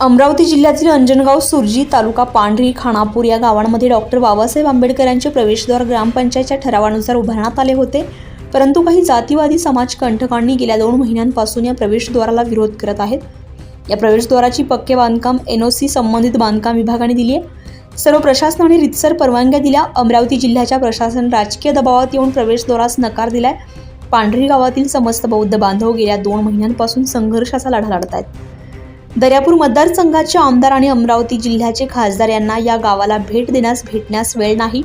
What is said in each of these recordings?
अमरावती जिल्ह्यातील अंजनगाव सुरजी तालुका पांढरी खानापूर या गावांमध्ये डॉक्टर बाबासाहेब आंबेडकर यांचे प्रवेशद्वार ग्रामपंचायतच्या ठरावानुसार उभारण्यात आले होते. परंतु काही जातीवादी समाज कंठकांनी गेल्या दोन महिन्यांपासून या प्रवेशद्वाराला विरोध करत आहेत. या प्रवेशद्वाराची पक्के बांधकाम एन ओ सी संबंधित बांधकाम विभागाने दिली आहे. सर्व प्रशासनाने रितसर परवानग्या दिल्या. अमरावती जिल्ह्याच्या प्रशासन राजकीय दबावात येऊन प्रवेशद्वारास नकार दिलाय. पांढरी गावातील समस्त बौद्ध बांधव गेल्या दोन महिन्यांपासून संघर्षाचा लढा लढत आहेत दर्यापूर मतदारसंघाचे आमदार आणि अमरावती जिल्ह्याचे खासदार यांना या गावाला भेट देण्यास भेटण्यास वेळ नाही.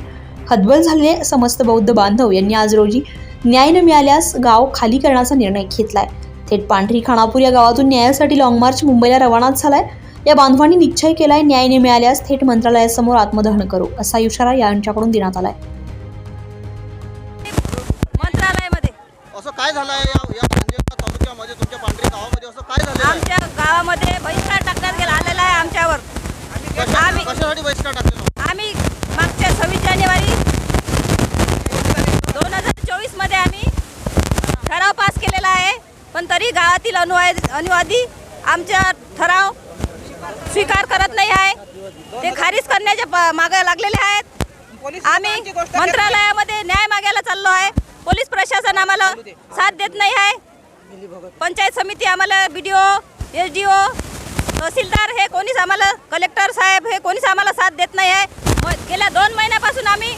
हतबल झालेले समस्त बौद्ध बांधव यांनी आज रोजी न्याय न मिळाल्यास गाव खाली करण्याचा निर्णय घेतलाय. थेट पांढरी खानापूर या गावातून न्यायासाठी लाँग मार्च मुंबईला रवाना झालाय. या बांधवांनी निश्चय केलाय न्याय न मिळाल्यास थेट मंत्रालयासमोर आत्मदहन करू असा इशारा यांच्याकडून देण्यात आलाय. मंत्रालयामध्ये. असं काय झालं आहे या या पांढरेकरा तालुक्यामध्ये तुमच्या पांढरी गावामध्ये असं काय झालं आहे आमच्या गावामध्ये बहिष्कार टाकण्यात गेला आलेला आहे आमच्यावर आम्ही टाकलेला आम्ही मागच्या सव्वीस जानेवारी दोन हजार चोवीसमध्ये आम्ही ठराव पास केलेला आहे पण तरी गावातील अनुवाद अनुवादी आमच्या ठराव स्वीकार करत नाही आहे. ते खारिज करण्याच्या प- मागे लागलेले आहेत. आम्ही मंत्रालयामध्ये न्याय मागायला चाललो आहे. पोलीस प्रशासन आम्हाला साथ देत नाही आहे. पंचायत समिती आम्हाला B D O S D O tehsildar हे कोणीच आम्हाला कलेक्टर साहेब हे कोणीच आम्हाला साथ देत नाही आहे. गेल्या दोन महिन्यापासून आम्ही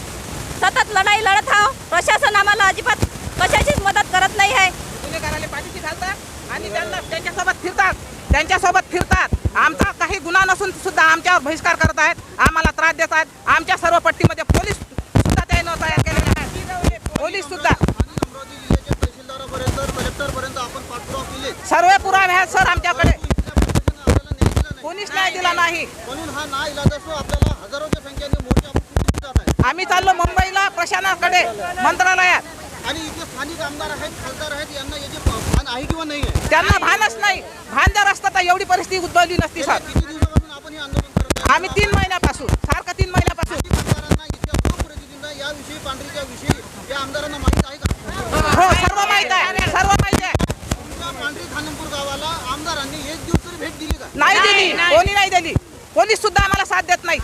सतत लढाई लढत आहोत. प्रशासन आम्हाला अजिबात कशाचीच मदत करत नाही आहे. गुन्हेगाराला पाठीशी घालतात आणि त्यांना त्यांच्यासोबत फिरतात. त्यांच्यासोबत फिरतात. आमचा काही गुन्हा नसून सुद्धा आमच्यावर बहिष्कार करत आहेत. आम्हाला त्रास देत आहेत. आमच्या सर्व पट्टीमध्ये पोलीस सुद्धा तयार केलेले आहेत. पोलीस सुद्धा. केले. सर्व पुरावे आहेत सर आमच्याकडे इथल्या प्रशासनाने आपल्याला न्याय दिला नाही कोणीच न्याय दिला नाही. म्हणून हा ना इलाज असो आपल्याला हजारोच्या संख्येने मोर्चा आपण कुठे जात आहे. आम्ही चाललो मुंबईला प्रशासनाकडे मंत्रालयात. आणि इथे स्थानिक आमदार आहेत खासदार आहेत यांना याची भान आहे किंवा नाही आहे त्यांना भानच नाही. भान जर असतं तर एवढी परिस्थिती उद्भवली नसती सर. किती दिवसापासून आपण हे आंदोलन करत आहे आम्ही तीन महिन्यापासून सारखं तीन महिन्यापासून. स्थानिक आमदारांना इथल्या लोकप्रतिनिधींना याविषयी पांढरीच्या विषयी या आमदारांना माहीत आहे का? हो सर्व माहीत आहे. सर्व माहिती आहे. तुमच्या पांढरी गावाला आमदारांनी एक दिवस तरी भेट दिली का? नाही दिली कोणी नाही. दिली. पोलीस सुद्धा आम्हाला साथ देत नाही.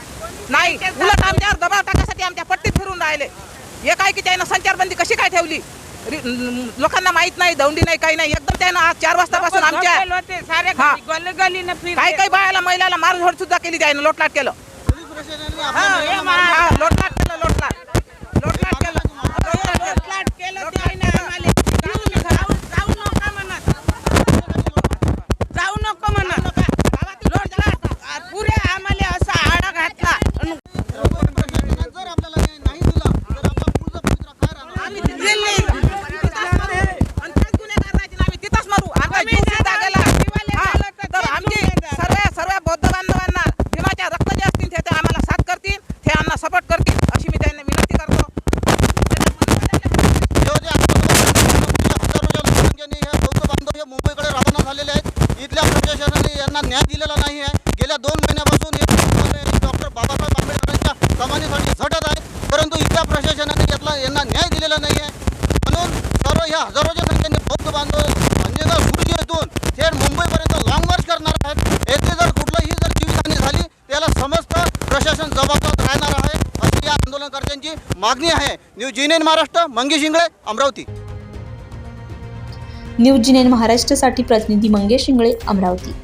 नाही. उलट आमच्यावर दबाव टाकण्यासाठी आमच्या पट्टीत फिरून राहिले. हे काय की त्यानं संचारबंदी कशी काय ठेवली? लोकांना माहीत नाही दौंडी नाही काही नाही. एकदम त्यानं आज चार वाजतापासून आमच्या. काही काही बायाला महिलाला मारझोड सुद्धा केली त्यानं लोटलाट केलं. लोटलाट केलं लोटलाट. न्याय दिलेला नाही आहे. गेल्या दोन महिन्यापासून डॉक्टर बाबासाहेब आंबेडकरांच्या समाधीसाठी झटत आहेत परंतु इथल्या प्रशासनाने यातला यांना न्याय दिलेला नाही आहे. म्हणून सर्व ह्या हजारोच्या संख्येने बौद्ध बांधव अंजनगाव गुरुजी येथून थेट मुंबईपर्यंत लॉंग मार्च करणार आहेत. येथे जर कुठलंही जर जीवितहानी झाली त्याला समस्त प्रशासन जबाबदार राहणार आहे. अशी या आंदोलनकर्त्यांची मागणी आहे. New G Maharashtra Mangesh Ingle Amravati. News G nine महाराष्ट्रासाठी प्रतिनिधी मंगेश इंगळे अमरावती.